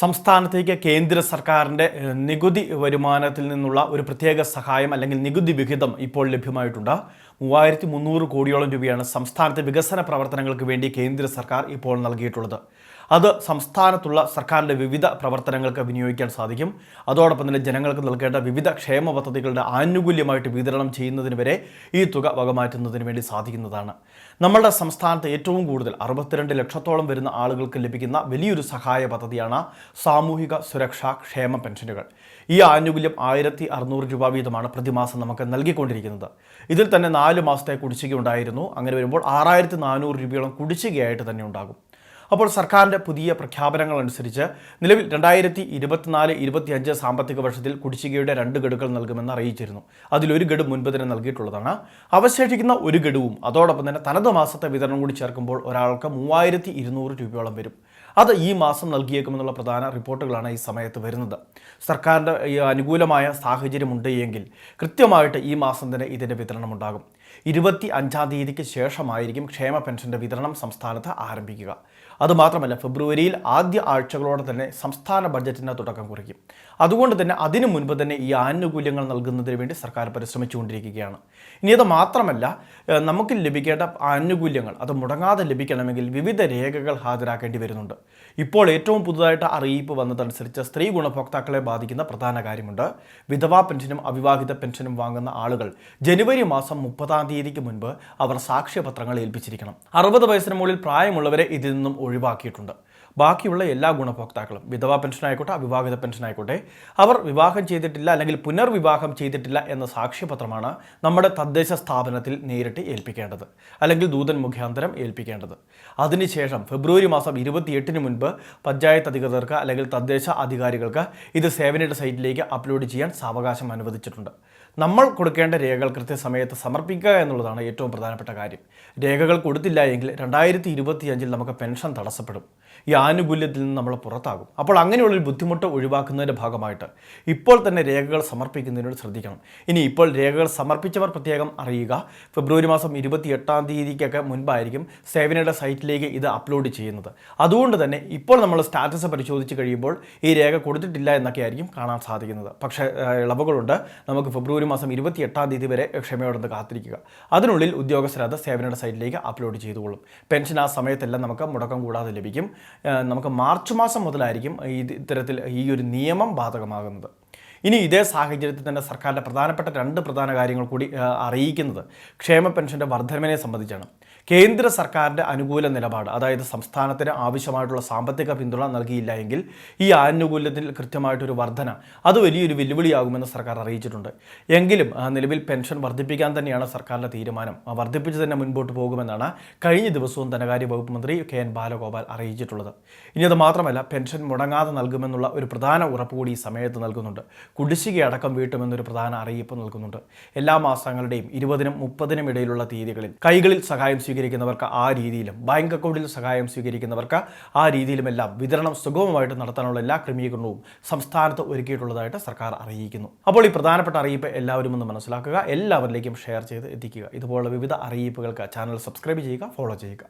സംസ്ഥാനത്തേക്ക് കേന്ദ്ര സർക്കാരിന്റെ നികുതി വരുമാനത്തിൽ നിന്നുള്ള ഒരു പ്രത്യേക സഹായം അല്ലെങ്കിൽ നികുതി വിഹിതം ഇപ്പോൾ ലഭ്യമായിട്ടുണ്ട്. മൂവായിരത്തി മുന്നൂറ് കോടിയോളം രൂപയാണ് സംസ്ഥാനത്തെ വികസന പ്രവർത്തനങ്ങൾക്ക് വേണ്ടി കേന്ദ്ര സർക്കാർ ഇപ്പോൾ നൽകിയിട്ടുള്ളത്. അത് സംസ്ഥാനത്തുള്ള സർക്കാരിന്റെ വിവിധ പ്രവർത്തനങ്ങൾക്ക് വിനിയോഗിക്കാൻ സാധിക്കും. അതോടൊപ്പം തന്നെ ജനങ്ങൾക്ക് നൽകേണ്ട വിവിധ ക്ഷേമ പദ്ധതികളുടെ ആനുകൂല്യമായിട്ട് വിതരണം ചെയ്യുന്നതിന് വരെ ഈ തുക വകമാറ്റുന്നതിന് വേണ്ടി സാധിക്കുന്നതാണ്. നമ്മളുടെ സംസ്ഥാനത്ത് ഏറ്റവും കൂടുതൽ അറുപത്തിരണ്ട് ലക്ഷത്തോളം വരുന്ന ആളുകൾക്ക് ലഭിക്കുന്ന വലിയൊരു സഹായ പദ്ധതിയാണ് സാമൂഹിക സുരക്ഷാ ക്ഷേമ പെൻഷനുകൾ. ഈ ആനുകൂല്യം ആയിരത്തി അറുന്നൂറ് രൂപ വീതമാണ് പ്രതിമാസം നമുക്ക് നൽകിക്കൊണ്ടിരിക്കുന്നത്. ഇതിൽ തന്നെ നാല് മാസത്തെ കുടിശ്ശിക ഉണ്ടായിരുന്നു. അങ്ങനെ വരുമ്പോൾ ആറായിരത്തി നാനൂറ് രൂപയോളം കുടിശ്ശികയായിട്ട് തന്നെ ഉണ്ടാകും. അപ്പോൾ സർക്കാരിന്റെ പുതിയ പ്രഖ്യാപനങ്ങൾ അനുസരിച്ച് നിലവിൽ രണ്ടായിരത്തി ഇരുപത്തിനാല് ഇരുപത്തിയഞ്ച് സാമ്പത്തിക വർഷത്തിൽ കുടിശ്ശികയുടെ രണ്ട് ഗഡുക്കൾ നൽകുമെന്ന് അറിയിച്ചിരുന്നു. അതിലൊരു ഗഡു മുൻപ് തന്നെ നൽകിയിട്ടുള്ളതാണ്. അവശേഷിക്കുന്ന ഒരു ഗഡുവും അതോടൊപ്പം തന്നെ തനത് മാസത്തെ വിതരണം കൂടി ചേർക്കുമ്പോൾ ഒരാൾക്ക് മൂവായിരത്തി ഇരുന്നൂറ് രൂപയോളം വരും. അത് ഈ മാസം നൽകിയേക്കുമെന്നുള്ള പ്രധാന റിപ്പോർട്ടുകളാണ് ഈ സമയത്ത് വരുന്നത്. സർക്കാരിന്റെ അനുകൂലമായ സാഹചര്യമുണ്ട് എങ്കിൽ കൃത്യമായിട്ട് ഈ മാസം തന്നെ ഇതിന്റെ വിതരണം ഉണ്ടാകും ഇരുപത്തി അഞ്ചാം തീയതിക്ക് ശേഷമായിരിക്കും ക്ഷേമ പെൻഷന്റെ വിതരണം സംസ്ഥാനത്ത് ആരംഭിക്കുക. അതുമാത്രമല്ല ഫെബ്രുവരിയിൽ ആദ്യ ആഴ്ചകളോടെ തന്നെ സംസ്ഥാന ബഡ്ജറ്റിന് തുടക്കം കുറിക്കും. അതുകൊണ്ട് തന്നെ അതിനു മുൻപ് തന്നെ ഈ ആനുകൂല്യങ്ങൾ നൽകുന്നതിന് വേണ്ടി സർക്കാർ പരിശ്രമിച്ചുകൊണ്ടിരിക്കുകയാണ്. ഇനി അത് മാത്രമല്ല നമുക്ക് ലഭിക്കേണ്ട ആനുകൂല്യങ്ങൾ അത് മുടങ്ങാതെ ലഭിക്കണമെങ്കിൽ വിവിധ രേഖകൾ ഹാജരാക്കേണ്ടി വരുന്നുണ്ട്. ഇപ്പോൾ ഏറ്റവും പുതുതായിട്ട് അറിയിപ്പ് വന്നതനുസരിച്ച് സ്ത്രീ ഗുണഭോക്താക്കളെ ബാധിക്കുന്ന പ്രധാന കാര്യമുണ്ട്. വിധവാ പെൻഷനും അവിവാഹിത പെൻഷനും വാങ്ങുന്ന ആളുകൾ ജനുവരി മാസം മുപ്പതാം തീയതിക്ക് മുൻപ് അവർ സാക്ഷ്യപത്രങ്ങൾ ഏൽപ്പിച്ചിരിക്കണം. അറുപത് വയസ്സിന് മുകളിൽ പ്രായമുള്ളവരെ ഇതിൽ നിന്നും ഒഴിവാക്കിയിട്ടുണ്ട്. ബാക്കിയുള്ള എല്ലാ ഗുണഭോക്താക്കളും വിധവാ പെൻഷൻ ആയിക്കോട്ടെ അവിവാഹിത പെൻഷൻ ആയിക്കോട്ടെ അവർ വിവാഹം ചെയ്തിട്ടില്ല അല്ലെങ്കിൽ പുനർവിവാഹം ചെയ്തിട്ടില്ല എന്ന സാക്ഷ്യപത്രമാണ് നമ്മുടെ തദ്ദേശ സ്ഥാപനത്തിൽ നേരിട്ട് ഏൽപ്പിക്കേണ്ടത് അല്ലെങ്കിൽ ദൂതൻ മുഖാന്തരം ഏൽപ്പിക്കേണ്ടത്. അതിനുശേഷം ഫെബ്രുവരി മാസം ഇരുപത്തിയെട്ടിന് മുൻപ് പഞ്ചായത്ത് അധികൃതർക്ക് അല്ലെങ്കിൽ തദ്ദേശ അധികാരികൾക്ക് ഇത് സേവനയുടെ സൈറ്റിലേക്ക് അപ്ലോഡ് ചെയ്യാൻ സാവകാശം അനുവദിച്ചിട്ടുണ്ട്. നമ്മൾ കൊടുക്കേണ്ട രേഖകൾ കൃത്യസമയത്ത് സമർപ്പിക്കുക എന്നുള്ളതാണ് ഏറ്റവും പ്രധാനപ്പെട്ട കാര്യം. രേഖകൾ കൊടുത്തില്ല എങ്കിൽ രണ്ടായിരത്തി ഇരുപത്തിയഞ്ചിൽ നമുക്ക് പെൻഷൻ തടസ്സപ്പെടും. ഈ ആനുകൂല്യത്തിൽ നിന്ന് നമ്മൾ പുറത്താകും. അപ്പോൾ അങ്ങനെയുള്ളൊരു ബുദ്ധിമുട്ട് ഒഴിവാക്കുന്നതിന്റെ ഭാഗമായിട്ട് ഇപ്പോൾ തന്നെ രേഖകൾ സമർപ്പിക്കുന്നതിനോട് ശ്രദ്ധിക്കണം. ഇനി ഇപ്പോൾ രേഖകൾ സമർപ്പിച്ചവർ പ്രത്യേകം അറിയുക. ഫെബ്രുവരി മാസം ഇരുപത്തി എട്ടാം തീയതിക്കൊക്കെ മുൻപായിരിക്കും സേവനയുടെ സൈറ്റിലേക്ക് ഇത് അപ്ലോഡ് ചെയ്യുന്നത്. അതുകൊണ്ട് തന്നെ ഇപ്പോൾ നമ്മൾ സ്റ്റാറ്റസ് പരിശോധിച്ച് കഴിയുമ്പോൾ ഈ രേഖ കൊടുത്തിട്ടില്ല എന്നൊക്കെ ആയിരിക്കും കാണാൻ സാധിക്കുന്നത്. പക്ഷേ ഇളവുകളുണ്ട്. നമുക്ക് ഫെബ്രുവരി മാസം ഇരുപത്തി എട്ടാം തീയതി വരെ ക്ഷമയോടെ കാത്തിരിക്കുക. അതിനുള്ളിൽ ഉദ്യോഗസ്ഥരത് സേവനയുടെ സൈറ്റിലേക്ക് അപ്ലോഡ് ചെയ്തുകൊള്ളും. പെൻഷൻ ആ സമയത്തെല്ലാം നമുക്ക് മുടക്കം കൂടാതെ ലഭിക്കും. നമുക്ക് മാർച്ച് മാസം മുതലായിരിക്കും ഇത്തരത്തിൽ ഈ ഒരു നിയമം ബാധകമാകുന്നത്. ഇനി ഇതേ സാഹചര്യത്തിൽ തന്നെ സർക്കാരിന്റെ പ്രധാനപ്പെട്ട രണ്ട് പ്രധാന കാര്യങ്ങൾ കൂടി അറിയിക്കുന്നത് ക്ഷേമ പെൻഷന്റെ വർധനവിനെ സംബന്ധിച്ചാണ്. കേന്ദ്ര സർക്കാരിന്റെ അനുകൂല നിലപാട് അതായത് സംസ്ഥാനത്തിന് ആവശ്യമായിട്ടുള്ള സാമ്പത്തിക പിന്തുണ നൽകിയില്ല എങ്കിൽ ഈ ആനുകൂല്യത്തിൽ കൃത്യമായിട്ടൊരു വർധന അത് വലിയൊരു വെല്ലുവിളിയാകുമെന്ന് സർക്കാർ അറിയിച്ചിട്ടുണ്ട്. എങ്കിലും നിലവിൽ പെൻഷൻ വർദ്ധിപ്പിക്കാൻ തന്നെയാണ് സർക്കാരിന്റെ തീരുമാനം. വർദ്ധിപ്പിച്ച് തന്നെ മുൻപോട്ട് പോകുമെന്നാണ് കഴിഞ്ഞ ദിവസവും ധനകാര്യ വകുപ്പ് മന്ത്രി കെ എൻ ബാലഗോപാൽ അറിയിച്ചിട്ടുള്ളത്. ഇനി അത് മാത്രമല്ല പെൻഷൻ മുടങ്ങാതെ നൽകുമെന്നുള്ള ഒരു പ്രധാന ഉറപ്പ് കൂടി ഈ സമയത്ത് നൽകുന്നുണ്ട്. കുടിശ്ശിക അടക്കം വീട്ടുമെന്നൊരു പ്രധാന അറിയിപ്പ് നൽകുന്നുണ്ട്. എല്ലാ മാസങ്ങളുടെയും ഇരുപതിനും മുപ്പതിനും ഇടയിലുള്ള തീയതികളിൽ കൈകളിൽ സഹായം സ്വീകരിക്കുന്നവർക്ക് ആ രീതിയിലും ബാങ്ക് അക്കൗണ്ടിൽ സഹായം സ്വീകരിക്കുന്നവർക്ക് ആ രീതിയിലുമെല്ലാം വിതരണം സുഗമമായിട്ട് നടത്താനുള്ള എല്ലാ ക്രമീകരണവും സംസ്ഥാനത്ത് ഒരുക്കിയിട്ടുള്ളതായിട്ട് സർക്കാർ അറിയിക്കുന്നു. അപ്പോൾ ഈ പ്രധാനപ്പെട്ട അറിയിപ്പ് എല്ലാവരും ഒന്ന് മനസ്സിലാക്കുക എല്ലാവരിലേക്കും ഷെയർ ചെയ്ത് എത്തിക്കുക. ഇതുപോലുള്ള വിവിധ അറിയിപ്പുകൾക്ക് ചാനൽ സബ്സ്ക്രൈബ് ചെയ്യുക ഫോളോ ചെയ്യുക.